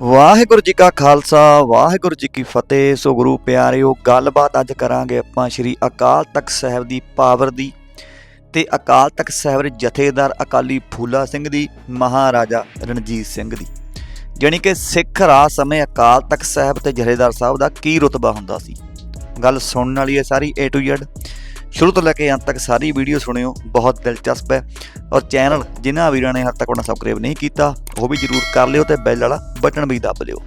ਵਾਹਿਗੁਰੂ ਜੀ ਕਾ ਖਾਲਸਾ, ਵਾਹਿਗੁਰੂ ਜੀ ਕੀ ਫਤਿਹ। ਸੋ ਗੁਰੂ ਪਿਆਰਿਓ, ਗੱਲਬਾਤ ਅੱਜ ਕਰਾਂਗੇ ਆਪਾਂ ਸ੍ਰੀ ਅਕਾਲ ਤਖਤ ਸਾਹਿਬ ਦੀ ਪਾਵਰ ਦੀ ਤੇ ਅਕਾਲ ਤਖਤ ਸਾਹਿਬ ਦੇ ਜਥੇਦਾਰ ਅਕਾਲੀ ਫੂਲਾ ਸਿੰਘ ਦੀ, ਮਹਾਰਾਜਾ ਰਣਜੀਤ ਸਿੰਘ ਦੀ। ਜਾਣੀ ਕਿ ਸਿੱਖ ਰਾਜ ਸਮੇਂ ਅਕਾਲ ਤਖਤ ਸਾਹਿਬ ਤੇ ਜਥੇਦਾਰ ਸਾਹਿਬ ਦਾ ਕੀ ਰੁਤਬਾ ਹੁੰਦਾ ਸੀ? ਗੱਲ ਸੁਣਨ ਵਾਲੀ ਹੈ ਸਾਰੀ A to Z ਸ਼ੁਰੂ ਤੋਂ ਲੈ ਕੇ ਅੰਤ ਤੱਕ ਸਾਰੀ ਵੀਡੀਓ ਸੁਣਿਓ, ਬਹੁਤ ਦਿਲਚਸਪ ਹੈ। ਔਰ ਚੈਨਲ ਜਿਨ੍ਹਾਂ ਵੀਰਾਂ ਨੇ ਹੱਦ ਤੱਕ ਆਪਣਾ ਸਬਸਕ੍ਰਾਈਬ ਨਹੀਂ ਕੀਤਾ, ਉਹ ਵੀ ਜਰੂਰ ਕਰ ਲਿਓ ਤੇ ਬੈਲ ਵਾਲਾ ਬਟਨ ਵੀ ਦੱਬ ਲਿਓ।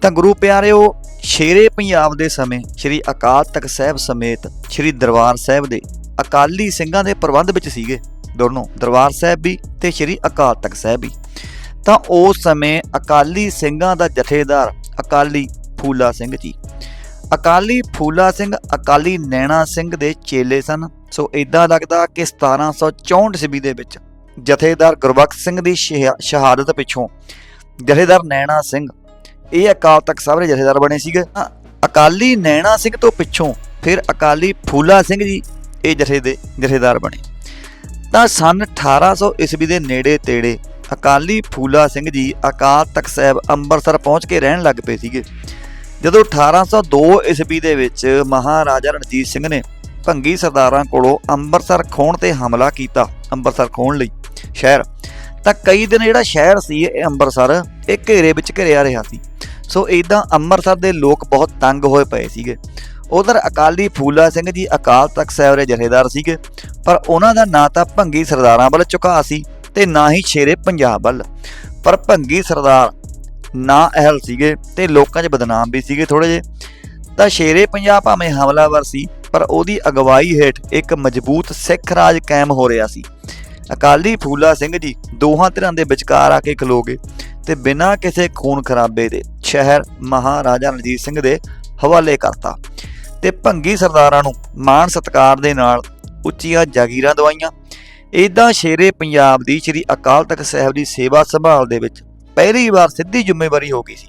ਤਾਂ ਗੁਰੂ ਪਿਆਰਿਓ, ਸ਼ੇਰੇ ਪੰਜਾਬ ਦੇ ਸਮੇਂ, ਸ੍ਰੀ ਅਕਾਲ ਤਖਤ ਸਾਹਿਬ ਸਮੇਤ ਸ੍ਰੀ ਦਰਬਾਰ ਸਾਹਿਬ ਦੇ ਅਕਾਲੀ ਸਿੰਘਾਂ ਦੇ ਪ੍ਰਬੰਧ ਵਿੱਚ ਸੀਗੇ ਦੋਨੋਂ, ਦਰਬਾਰ ਸਾਹਿਬ ਵੀ ਤੇ ਸ੍ਰੀ ਅਕਾਲ ਤਖਤ ਸਾਹਿਬ ਵੀ। ਤਾਂ ਉਸ ਸਮੇਂ ਅਕਾਲੀ ਸਿੰਘਾਂ ਦਾ ਜਥੇਦਾਰ ਅਕਾਲੀ ਫੂਲਾ ਸਿੰਘ ਜੀ ਅਕਾਲੀ ਫੂਲਾ ਸਿੰਘ, ਅਕਾਲੀ ਨੈਣਾ ਸਿੰਘ ਦੇ ਚੇਲੇ ਸਨ। ਸੋ ਇਦਾਂ ਲੱਗਦਾ ਕਿ 1764 ਈਸਵੀ ਦੇ ਵਿੱਚ ਜਥੇਦਾਰ ਗੁਰਬਖਸ਼ ਸਿੰਘ ਦੀ ਸ਼ਹਾ- ਸ਼ਹਾਦਤ ਪਿੱਛੋਂ ਜਥੇਦਾਰ ਨੈਣਾ ਸਿੰਘ, ਇਹ ਅਕਾਲ ਤਖਤ ਸਾਹਿਬ ਦੇ ਜਥੇਦਾਰ ਬਣੇ ਸੀਗੇ। ਤਾਂ ਅਕਾਲੀ ਨੈਣਾ ਸਿੰਘ ਤੋਂ ਪਿੱਛੋਂ ਫਿਰ ਅਕਾਲੀ ਫੂਲਾ ਸਿੰਘ ਜੀ ਇਹ ਜਥੇ ਦੇ ਜਥੇਦਾਰ ਬਣੇ। ਤਾਂ ਸਨ 1800 ਈਸਵੀ ਦੇ ਨੇੜੇ ਤੇੜੇ ਅਕਾਲੀ ਫੂਲਾ ਸਿੰਘ ਜੀ ਅਕਾਲ ਤਖਤ ਸਾਹਿਬ ਅੰਮ੍ਰਿਤਸਰ ਪਹੁੰਚ ਕੇ ਰਹਿਣ ਲੱਗ ਪਏ ਸੀਗੇ। ਜਦੋਂ 1802 ਈਸਵੀ ਦੇ ਵਿੱਚ ਮਹਾਰਾਜਾ ਰਣਜੀਤ ਸਿੰਘ ਨੇ ਭੰਗੀ ਸਰਦਾਰਾਂ ਕੋਲੋਂ ਅੰਮ੍ਰਿਤਸਰ ਖੋਣ ਤੇ ਹਮਲਾ ਕੀਤਾ, ਅੰਮ੍ਰਿਤਸਰ ਖੋਣ ਲਈ ਸ਼ਹਿਰ, ਤਾਂ ਕਈ ਦਿਨ ਜਿਹੜਾ ਸ਼ਹਿਰ ਸੀ ਇਹ ਅੰਮ੍ਰਿਤਸਰ, ਇਹ ਘੇਰੇ ਵਿੱਚ ਘਿਰਿਆ ਰਿਹਾ ਸੀ। ਸੋ ਇਦਾਂ ਅੰਮ੍ਰਿਤਸਰ ਦੇ ਲੋਕ ਬਹੁਤ ਤੰਗ ਹੋਏ ਪਏ ਸੀਗੇ। ਉਧਰ ਅਕਾਲੀ ਫੂਲਾ ਸਿੰਘ ਜੀ ਅਕਾਲ ਤਖਤ ਸਾਹਿਬ ਦੇ ਜਥੇਦਾਰ ਸੀਗੇ, ਪਰ ਉਹਨਾਂ ਦਾ ਨਾਂ ਤਾਂ ਭੰਗੀ ਸਰਦਾਰਾਂ ਵੱਲ ਝੁਕਾ ਸੀ ਤੇ ਨਾ ਹੀ ਸ਼ੇਰੇ ਪੰਜਾਬ ਵੱਲ। ਪਰ ਭੰਗੀ ਸਰਦਾਰ ਨਾ ਅਹਿਲ ਸੀਗੇ ਤੇ ਲੋਕਾਂ 'ਚ ਬਦਨਾਮ ਵੀ ਸੀਗੇ ਥੋੜੇ ਜੇ ਤਾਂ ਸ਼ੇਰੇ ਪੰਜਾਬ ਭਾਵੇਂ ਹਮਲਾਵਰ ਸੀ, ਪਰ ਉਹਦੀ ਅਗਵਾਈ ਹੇਠ ਇੱਕ ਮਜ਼ਬੂਤ ਸਿੱਖ ਰਾਜ ਕਾਇਮ ਹੋ ਰਿਹਾ ਸੀ। ਅਕਾਲੀ ਫੂਲਾ ਸਿੰਘ ਜੀ ਦੋਹਾਂ ਧਿਰਾਂ ਦੇ ਵਿਚਕਾਰ ਆ ਕੇ ਖਲੋ ਗਏ ਤੇ ਬਿਨਾਂ ਕਿਸੇ ਖੂਨ ਖਰਾਬੇ ਦੇ ਸ਼ਹਿਰ ਮਹਾਰਾਜਾ ਰਣਜੀਤ ਸਿੰਘ ਦੇ ਹਵਾਲੇ ਕਰਤਾ ਤੇ ਭੰਗੀ ਸਰਦਾਰਾਂ ਨੂੰ ਮਾਣ ਸਤਕਾਰ ਦੇ ਨਾਲ ਉੱਚੀਆਂ ਜਾਗੀਰਾਂ ਦਵਾਈਆਂ। ਇਦਾਂ ਸ਼ੇਰੇ ਪੰਜਾਬ ਦੀ ਸ੍ਰੀ ਅਕਾਲ ਤਖਤ ਸਾਹਿਬ ਦੀ ਸੇਵਾ ਸੰਭਾਲ ਦੇ ਵਿੱਚ ਪਹਿਲੀ ਵਾਰ ਸਿੱਧੀ ਜ਼ਿੰਮੇਵਾਰੀ ਹੋ ਗਈ ਸੀ।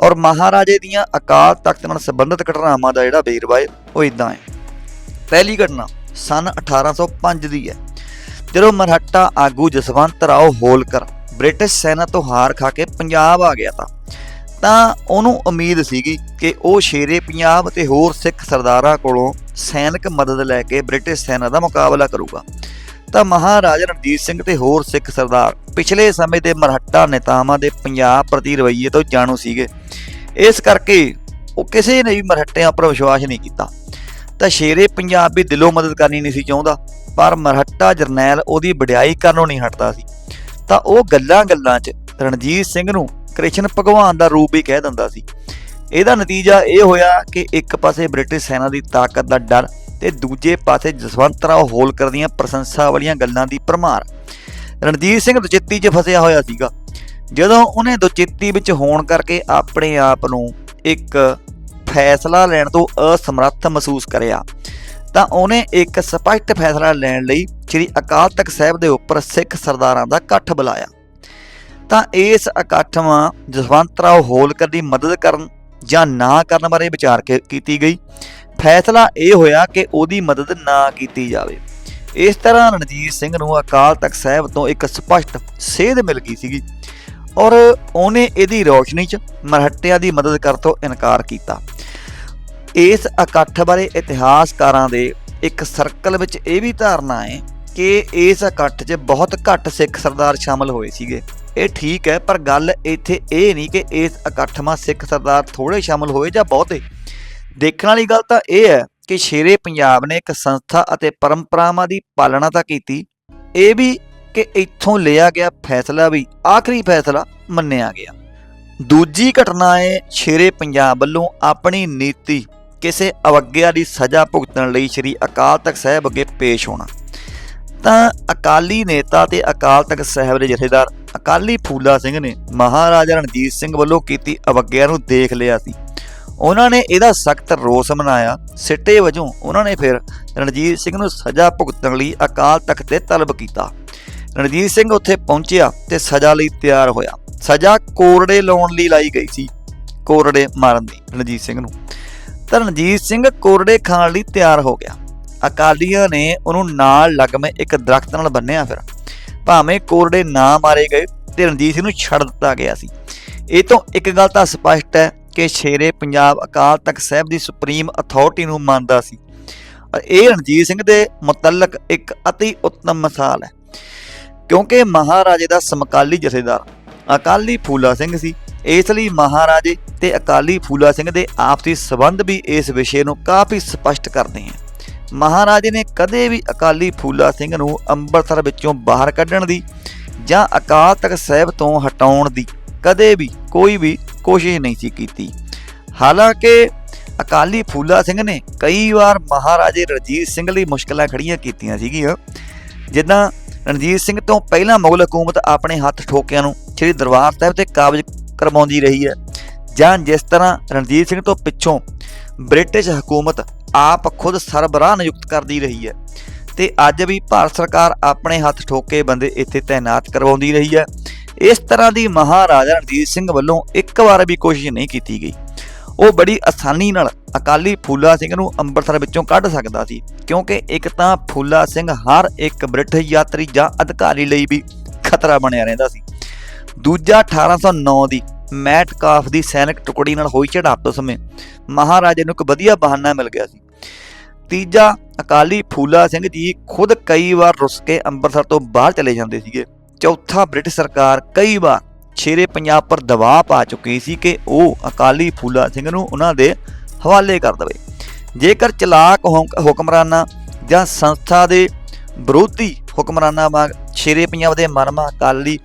ਔਰ ਮਹਾਰਾਜੇ ਦੀਆਂ ਅਕਾਲ ਤਖਤ ਨਾਲ ਸੰਬੰਧਿਤ ਘਟਨਾਵਾਂ ਦਾ ਜਿਹੜਾ ਵੇਰਵਾ ਹੈ, ਉਹ ਇਦਾਂ ਹੈ। ਪਹਿਲੀ ਘਟਨਾ ਸਨ 1805 ਦੀ ਹੈ। ਜਦੋਂ ਮਰਹੱਟਾ ਆਗੂ ਜਸਵੰਤ ਰਾਓ ਹੋਲਕਰ ਬ੍ਰਿਟਿਸ਼ ਸੈਨਾ ਤੋਂ ਹਾਰ ਖਾ ਕੇ ਪੰਜਾਬ ਆ ਗਿਆ ਤਾਂ ਤਾਂ ਉਹਨੂੰ ਉਮੀਦ ਸੀਗੀ ਕਿ ਉਹ ਸ਼ੇਰੇ ਪੰਜਾਬ ਤੇ ਹੋਰ ਸਿੱਖ ਸਰਦਾਰਾਂ ਕੋਲੋਂ ਸੈਨਿਕ ਮਦਦ ਲੈ ਕੇ ਬ੍ਰਿਟਿਸ਼ ਸੈਨਾ ਦਾ ਮੁਕਾਬਲਾ ਕਰੂਗਾ। ਤਾਂ ਮਹਾਰਾਜਾ ਰਣਜੀਤ ਸਿੰਘ ਤੇ ਹੋਰ ਸਿੱਖ ਸਰਦਾਰ ਪਿਛਲੇ ਸਮੇਂ ਦੇ ਮਰਹੱਟਾ ਨੇਤਾਵਾਂ ਦੇ ਪੰਜਾਬ ਪ੍ਰਤੀ ਰਵੱਈਏ ਤੋਂ ਜਾਣੂ ਸੀਗੇ। ਇਸ ਕਰਕੇ ਉਹ ਕਿਸੇ ਨੇ ਵੀ ਮਰਹੱਟਿਆਂ ਉੱਪਰ ਵਿਸ਼ਵਾਸ ਨਹੀਂ ਕੀਤਾ। ਤਾਂ ਸ਼ੇਰੇ ਪੰਜਾਬ ਵੀ ਦਿਲੋਂ ਮਦਦ ਕਰਨੀ ਨਹੀਂ ਸੀ ਚਾਹੁੰਦਾ, ਪਰ ਮਰਹੱਟਾ ਜਰਨੈਲ ਉਹਦੀ ਵਡਿਆਈ ਕਰਨੋਂ ਨਹੀਂ ਹਟਦਾ ਸੀ। ਤਾਂ ਉਹ ਗੱਲਾਂ-ਗੱਲਾਂ 'ਚ ਰਣਜੀਤ ਸਿੰਘ ਨੂੰ ਕ੍ਰਿਸ਼ਨ ਭਗਵਾਨ ਦਾ ਰੂਪ ਵੀ ਕਹਿ ਦਿੰਦਾ ਸੀ। ਇਹਦਾ ਨਤੀਜਾ ਇਹ ਹੋਇਆ ਕਿ ਇੱਕ ਪਾਸੇ ਬ੍ਰਿਟਿਸ਼ ਸੈਨਾ ਦੀ ਤਾਕਤ ਦਾ ਡਰ ਤੇ ਦੂਜੇ ਪਾਸੇ ਜਸਵੰਤ ਰਾਓ ਹੋਲਕਰ ਦੀਆਂ ਪ੍ਰਸ਼ੰਸਾ ਵਾਲੀਆਂ ਗੱਲਾਂ ਦੀ ਭਰਮਾਰ। ਰਣਜੀਤ ਸਿੰਘ ਦੁਚਿੱਤੀ 'ਚ ਫਸਿਆ ਹੋਇਆ ਸੀਗਾ। ਜਦੋਂ ਉਹਨੇ ਦੁਚਿੱਤੀ ਵਿੱਚ ਹੋਣ ਕਰਕੇ ਆਪਣੇ ਆਪ ਨੂੰ ਇੱਕ ਫੈਸਲਾ ਲੈਣ ਤੋਂ ਅਸਮਰੱਥ ਮਹਿਸੂਸ ਕਰਿਆ, ਤਾਂ ਉਹਨੇ ਇੱਕ ਸਪਸ਼ਟ ਫੈਸਲਾ ਲੈਣ ਲਈ ਸ੍ਰੀ ਅਕਾਲ ਤਖਤ ਸਾਹਿਬ ਦੇ ਉੱਪਰ ਸਿੱਖ ਸਰਦਾਰਾਂ ਦਾ ਇਕੱਠ ਬੁਲਾਇਆ। ਤਾਂ ਇਸ ਇਕੱਠਵਾਂ ਜਸਵੰਤ ਰਾਓ ਹੋਲਕਰ ਦੀ ਮਦਦ ਕਰਨ ਜਾਂ ਨਾ ਕਰਨ ਬਾਰੇ ਵਿਚਾਰ ਕੇ- ਕੀਤੀ ਗਈ। ਫੈਸਲਾ ਇਹ ਹੋਇਆ ਕਿ ਉਹਦੀ ਮਦਦ ਨਾ ਕੀਤੀ ਜਾਵੇ। ਇਸ ਤਰ੍ਹਾਂ ਰਣਜੀਤ ਸਿੰਘ ਨੂੰ ਅਕਾਲ ਤਖਤ ਸਾਹਿਬ ਤੋਂ ਇੱਕ ਸਪਸ਼ਟ ਸੇਧ ਮਿਲ ਗਈ ਸੀਗੀ ਔਰ ਉਹਨੇ ਇਹਦੀ ਰੌਸ਼ਨੀ 'ਚ ਮਰਹੱਟਿਆਂ ਦੀ ਮਦਦ ਕਰਨ ਤੋਂ ਇਨਕਾਰ ਕੀਤਾ। ਇਸ ਇਕੱਠ ਬਾਰੇ ਇਤਿਹਾਸਕਾਰਾਂ ਦੇ ਇੱਕ ਸਰਕਲ ਵਿੱਚ ਇਹ ਵੀ ਧਾਰਨਾ ਹੈ ਕਿ ਇਸ ਇਕੱਠ 'ਚ ਬਹੁਤ ਘੱਟ ਸਿੱਖ ਸਰਦਾਰ ਸ਼ਾਮਲ ਹੋਏ ਸੀਗੇ। ਇਹ ਠੀਕ ਹੈ, ਪਰ ਗੱਲ ਇੱਥੇ ਇਹ ਨਹੀਂ ਕਿ ਇਸ ਇਕੱਠ 'ਮਾ ਸਿੱਖ ਸਰਦਾਰ ਥੋੜੇ ਸ਼ਾਮਲ ਹੋਏ ਜਾਂ ਬਹੁਤੇ। ਦੇਖਣ ਵਾਲੀ ਗੱਲ ਤਾਂ ਇਹ ਹੈ ਕਿ ਸ਼ੇਰੇ ਪੰਜਾਬ ਨੇ ਇੱਕ ਸੰਸਥਾ ਅਤੇ ਪਰੰਪਰਾਵਾਂ ਦੀ ਪਾਲਣਾ ਤਾਂ ਕੀਤੀ। ਇਹ ਵੀ ਕਿ ਇੱਥੋਂ ਲਿਆ ਗਿਆ ਫੈਸਲਾ ਵੀ ਆਖਰੀ ਫੈਸਲਾ ਮੰਨਿਆ ਗਿਆ। ਦੂਜੀ ਘਟਨਾ ਹੈ ਸ਼ੇਰੇ ਪੰਜਾਬ ਵੱਲੋਂ ਆਪਣੀ ਨੀਤੀ ਕਿਸੇ ਅਵੱਗਿਆ ਦੀ ਸਜ਼ਾ ਭੁਗਤਣ ਲਈ ਸ੍ਰੀ ਅਕਾਲ ਤਖਤ ਸਾਹਿਬ ਅੱਗੇ ਪੇਸ਼ ਹੋਣਾ। ਤਾਂ ਅਕਾਲੀ ਨੇਤਾ ਤੇ ਅਕਾਲ ਤਖਤ ਸਾਹਿਬ ਦੇ ਜਥੇਦਾਰ ਅਕਾਲੀ ਫੂਲਾ ਸਿੰਘ ਨੇ ਮਹਾਰਾਜਾ ਰਣਜੀਤ ਸਿੰਘ ਵੱਲੋਂ ਕੀਤੀ ਅਵੱਗਿਆ ਨੂੰ ਦੇਖ ਲਿਆ ਸੀ। ਉਹਨਾਂ ਨੇ ਇਹਦਾ ਸਖਤ ਰੋਸ ਮਨਾਇਆ। ਸਿੱਟੇ ਵਜੋਂ ਉਹਨਾਂ ਨੇ ਫਿਰ ਰਣਜੀਤ ਸਿੰਘ ਨੂੰ ਸਜ਼ਾ ਭੁਗਤਣ ਲਈ ਅਕਾਲ ਤਖਤ ਤੇ ਤਲਬ ਕੀਤਾ। ਰਣਜੀਤ ਸਿੰਘ ਉੱਥੇ ਪਹੁੰਚਿਆ ਤੇ ਸਜ਼ਾ ਲਈ ਤਿਆਰ ਹੋਇਆ। ਸਜ਼ਾ ਕੋਰੜੇ ਲਾਉਣ ਲਈ ਲਾਈ ਗਈ ਸੀ। ਕੋਰੜੇ ਮਾਰਨ ਦੀ, ਰਣਜੀਤ ਸਿੰਘ ਨੂੰ। ਤਾਂ ਰਣਜੀਤ ਸਿੰਘ ਕੋਰੜੇ ਖਾਣ ਲਈ ਤਿਆਰ ਹੋ ਗਿਆ। ਅਕਾਲੀਆਂ ਨੇ ਉਹਨੂੰ ਨਾਲ ਲੱਗਵੇਂ ਇੱਕ ਦਰਖਤ ਨਾਲ ਬੰਨਿਆ ਫਿਰ। ਭਾਵੇਂ ਕੋਰੜੇ ਨਾ ਮਾਰੇ ਗਏ, ਤੇ ਰਣਜੀਤ ਸਿੰਘ ਨੂੰ ਛੱਡ ਦਿੱਤਾ ਗਿਆ ਸੀ। ਇਹ ਤੋਂ ਇੱਕ ਗੱਲ ਤਾਂ ਸਪਸ਼ਟ ਹੈ ਕਿ ਸ਼ੇਰੇ ਪੰਜਾਬ ਅਕਾਲ ਤਖਤ ਸਾਹਿਬ ਦੀ ਸੁਪਰੀਮ ਅਥਾਰਟੀ ਨੂੰ ਮੰਨਦਾ ਸੀ। ਇਹ ਰਣਜੀਤ ਸਿੰਘ ਦੇ ਮੁਤਲਕ ਇੱਕ ਅਤੀ ਉੱਤਮ ਮਿਸਾਲ ਹੈ, ਕਿਉਂਕਿ ਮਹਾਰਾਜੇ ਦਾ ਸਮਕਾਲੀ ਜਥੇਦਾਰ ਅਕਾਲੀ ਫੂਲਾ ਸਿੰਘ ਸੀ। ਇਸ ਲਈ ਮਹਾਰਾਜੇ ਤੇ ਅਕਾਲੀ ਫੂਲਾ ਸਿੰਘ ਦੇ ਆਪਸੀ ਸਬੰਧ ਵੀ ਇਸ ਵਿਸ਼ੇ ਨੂੰ ਕਾਫੀ ਸਪਸ਼ਟ ਕਰਦੇ ਹਨ। ਮਹਾਰਾਜੇ ਨੇ ਕਦੇ ਵੀ ਅਕਾਲੀ ਫੂਲਾ ਸਿੰਘ ਨੂੰ ਅੰਮ੍ਰਿਤਸਰ ਵਿੱਚੋਂ ਬਾਹਰ ਕੱਢਣ ਦੀ ਜਾਂ ਅਕਾਲ ਤਖਤ ਸਾਹਿਬ ਤੋਂ ਹਟਾਉਣ ਦੀ ਕਦੇ ਵੀ ਕੋਈ ਵੀ ਕੋਸ਼ਿਸ਼ ਨਹੀਂ ਸੀ ਕੀਤੀ। ਹਾਲਾਂਕਿ ਅਕਾਲੀ ਫੂਲਾ ਸਿੰਘ ਨੇ ਕਈ ਵਾਰ ਮਹਾਰਾਜੇ ਰਣਜੀਤ ਸਿੰਘ ਲਈ ਮੁਸ਼ਕਲਾਂ ਖੜੀਆਂ ਕੀਤੀਆਂ ਸੀਗੀਆਂ। ਜਿੱਦਾਂ ਰਣਜੀਤ ਸਿੰਘ ਤੋਂ ਪਹਿਲਾਂ ਮੁਗਲ ਹਕੂਮਤ ਆਪਣੇ ਹੱਥ ਠੋਕਿਆਂ ਨੂੰ ਸ੍ਰੀ ਦਰਬਾਰ ਸਾਹਿਬ ਤੇ ਕਾਬਜ਼ ਕਰਵਾਉਂਦੀ ਰਹੀ ਹੈ ਜਾਂ ਜਿਸ ਤਰ੍ਹਾਂ ਰਣਜੀਤ ਸਿੰਘ ਤੋਂ ਪਿੱਛੋਂ ਬ੍ਰਿਟਿਸ਼ ਹਕੂਮਤ ਆਪ ਖੁਦ ਸਰਬਰਾਹ ਨਿਯੁਕਤ ਕਰਦੀ ਰਹੀ ਹੈ ਤੇ ਅੱਜ ਵੀ ਭਾਰਤ ਸਰਕਾਰ ਆਪਣੇ ਹੱਥ ਠੋਕੇ ਬੰਦੇ ਇੱਥੇ ਤਾਇਨਾਤ ਕਰਵਾਉਂਦੀ ਰਹੀ ਹੈ। ਇਸ ਤਰ੍ਹਾਂ ਦੀ ਮਹਾਰਾਜਾ ਰਣਜੀਤ ਸਿੰਘ ਵੱਲੋਂ ਇੱਕ ਵਾਰ ਵੀ ਕੋਸ਼ਿਸ਼ ਨਹੀਂ ਕੀਤੀ ਗਈ। ਉਹ ਬੜੀ ਆਸਾਨੀ ਨਾਲ ਅਕਾਲੀ ਫੂਲਾ ਸਿੰਘ ਨੂੰ ਅੰਮ੍ਰਿਤਸਰ ਵਿੱਚੋਂ ਕੱਢ ਸਕਦਾ ਸੀ, ਕਿਉਂਕਿ ਇੱਕ ਤਾਂ ਫੂਲਾ ਸਿੰਘ ਹਰ ਇੱਕ ਬ੍ਰਿਟਿਸ਼ ਯਾਤਰੀ ਜਾਂ ਅਧਿਕਾਰੀ ਲਈ ਵੀ ਖਤਰਾ ਬਣਿਆ ਰਹਿੰਦਾ ਸੀ। ਦੂਜਾ 1809 ਦੀ ਮੈਟ ਕਾਫ ਦੀ ਸੈਨਿਕ ਟੁਕੜੀ ਨਾਲ ਹੋਈ ਝੜਪ ਸਮੇਂ ਮਹਾਰਾਜੇ ਨੂੰ ਇੱਕ ਵਧੀਆ ਬਹਾਨਾ ਮਿਲ ਗਿਆ ਸੀ। ਤੀਜਾ ਅਕਾਲੀ ਫੂਲਾ ਸਿੰਘ ਜੀ ਖੁਦ ਕਈ ਵਾਰ ਰੁੱਸ ਕੇ ਅੰਮ੍ਰਿਤਸਰ ਤੋਂ ਬਾਹਰ ਚਲੇ ਜਾਂਦੇ ਸੀਗੇ। ਚੌਥਾ ਬ੍ਰਿਟਿਸ਼ ਸਰਕਾਰ ਕਈ ਵਾਰ ਸ਼ੇਰੇ ਪੰਜਾਬ ਪਰ ਦਬਾਅ ਪਾ ਚੁੱਕੀ ਸੀ ਕਿ ਉਹ ਅਕਾਲੀ ਫੂਲਾ ਸਿੰਘ ਨੂੰ ਉਹਨਾਂ ਦੇ ਹਵਾਲੇ ਕਰ ਦੇਵੇ। ਜੇਕਰ ਚਲਾਕ ਹੁਕ- ਹੁਕਮਰਾਨਾਂ ਜਾਂ ਸੰਸਥਾ ਦੇ ਵਿਰੋਧੀ ਹੁਕਮਰਾਨਾਂ ਵਾਂਗ ਸ਼ੇਰੇ ਪੰਜਾਬ ਦੇ ਮਰਮਾ ਅਕਾਲੀ